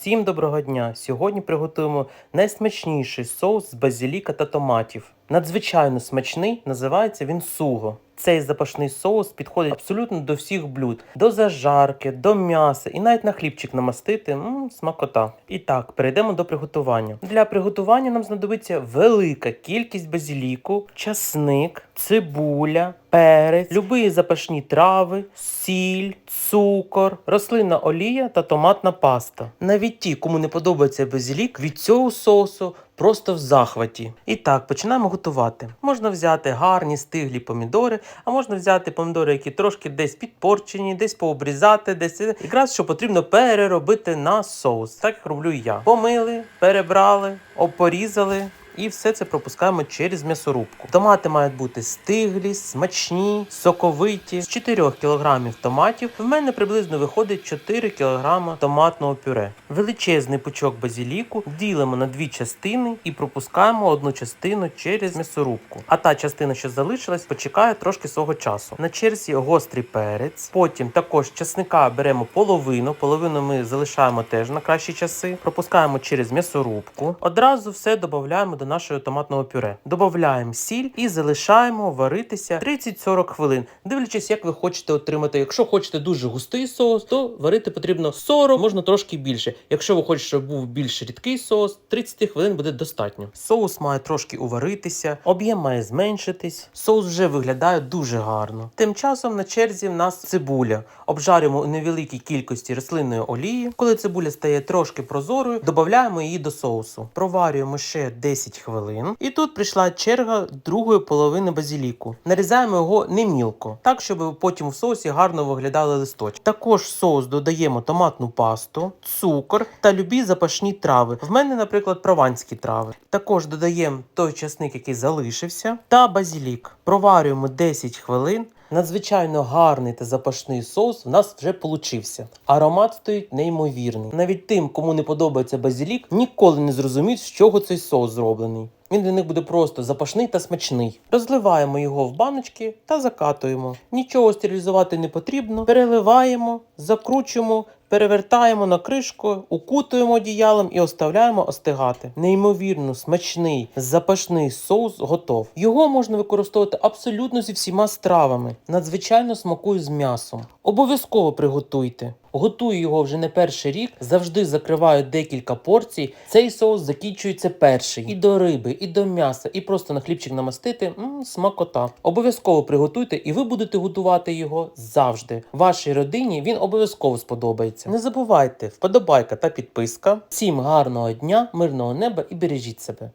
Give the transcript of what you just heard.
Всім доброго дня! Сьогодні приготуємо найсмачніший соус з базіліка та томатів. Надзвичайно смачний, називається він суго. Цей запашний соус підходить абсолютно до всіх блюд: до зажарки, до м'яса і навіть на хлібчик намастити. м смакота. І так, перейдемо до приготування. Для приготування нам знадобиться велика кількість базиліку, часник, цибуля, перець, любі запашні трави, сіль, цукор, рослинна олія та томатна паста. Навіть ті, кому не подобається базилік, від цього соусу просто в захваті. І так, починаємо готувати. Можна взяти гарні стиглі помідори, а можна взяти помідори, які трошки десь підпорчені, десь пообрізати, десь якраз що потрібно переробити на соус. Так як роблю я. Помили, перебрали, опорізали. І все це пропускаємо через м'ясорубку. Томати мають бути стиглі, смачні, соковиті. З 4 кг томатів в мене приблизно виходить 4 кг томатного пюре. Величезний пучок базіліку ділимо на дві частини і пропускаємо одну частину через м'ясорубку. А та частина, що залишилась, почекає трошки свого часу. На черзі гострий перець. Потім також часника беремо половину. Половину ми залишаємо теж на кращі часи. Пропускаємо через м'ясорубку. Одразу все додаємо до нашого томатного пюре. Додаємо сіль і залишаємо варитися 30-40 хвилин, дивлячись, як ви хочете отримати. Якщо хочете дуже густий соус, то варити потрібно 40, можна трошки більше. Якщо ви хочете, щоб був більш рідкий соус, 30 хвилин буде достатньо. Соус має трошки уваритися, об'єм має зменшитись. Соус вже виглядає дуже гарно. Тим часом на черзі в нас цибуля. Обжарюємо у невеликій кількості рослинної олії. Коли цибуля стає трошки прозорою, додаємо її до соусу. Проварюємо ще 10 хвилин. І тут прийшла черга другої половини базіліку. Нарізаємо його не мілко, так щоб потім в соусі гарно виглядали листочки. Також в соус додаємо томатну пасту, цукор та любі запашні трави. В мене, наприклад, прованські трави. Також додаємо той часник, який залишився, та базілік. Проварюємо 10 хвилин. Надзвичайно гарний та запашний соус в нас вже получився. Аромат стоїть неймовірний. Навіть тим, кому не подобається базілік, ніколи не зрозуміють, з чого цей соус зроблений. Він для них буде просто запашний та смачний. Розливаємо його в баночки та закатуємо. Нічого стерилізувати не потрібно. Переливаємо, закручуємо, перевертаємо на кришку, укутуємо одіялом і оставляємо остигати. Неймовірно смачний запашний соус готов. Його можна використовувати абсолютно зі всіма стравами. Надзвичайно смакує з м'ясом. Обов'язково приготуйте. Готую його вже не перший рік, завжди закриваю декілька порцій. Цей соус закінчується перший. І до риби, і до м'яса, і просто на хлібчик намастити. М, смакота. Обов'язково приготуйте, і ви будете готувати його завжди. Вашій родині він обов'язково сподобається. Не забувайте, вподобайка та підписка. Всім гарного дня, мирного неба і бережіть себе.